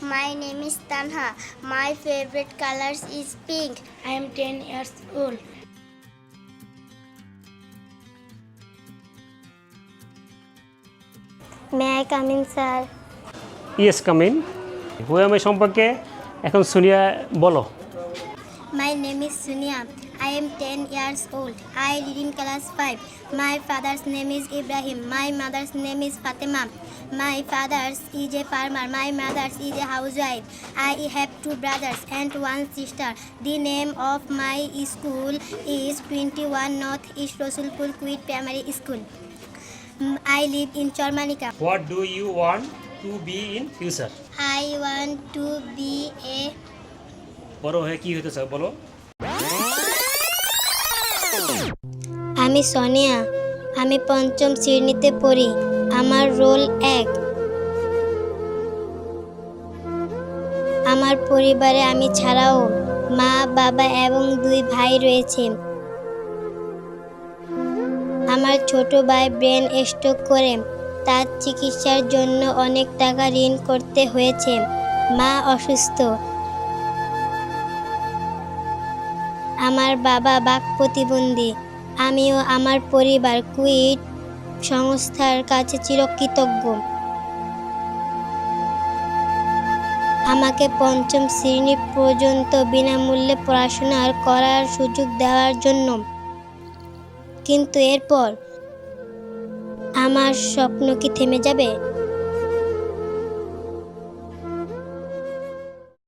My name is Tanha. My favorite colors is pink. I am 10 years old. May I come in, sir? Yes come in হুয়ামে সম্পর্কে এখন শুনিয়া বলো My name is Sunia. I am 10 years old. I read in class 5. My father's name is Ibrahim. My mother's name is Fatima. My father's is a farmer. My mother's is a housewife. I have two brothers and one sister. The name of my school is 21 North East Rasulpur Quid Primary School. Mm, I live in Chormanika. What do you want to be in future I want to be a বড় হয়ে কি হতে চাও বলো আমি সোনিয়া। আমি পঞ্চম শ্রেণীতে পড়ি। আমার রোল এক। আমার পরিবারে আমি ছাড়াও মা, বাবা এবং দুই ভাই রয়েছে। আমার ছোট ভাই ব্রেন স্ট্রোক করে। তার চিকিৎসার জন্য অনেক টাকা ঋণ করতে হয়েছে। মা অসুস্থ। আমার বাবা বাক প্রতিবন্ধী। আমিও আমার পরিবার কুইট সংস্থার কাছে চিরকৃতজ্ঞ। আমাকে পঞ্চম শ্রেণি পর্যন্ত বিনামূল্যে পড়াশোনা করার সুযোগ দেওয়ার জন্য। কিন্তু এরপর আমার স্বপ্ন কি থেমে যাবে?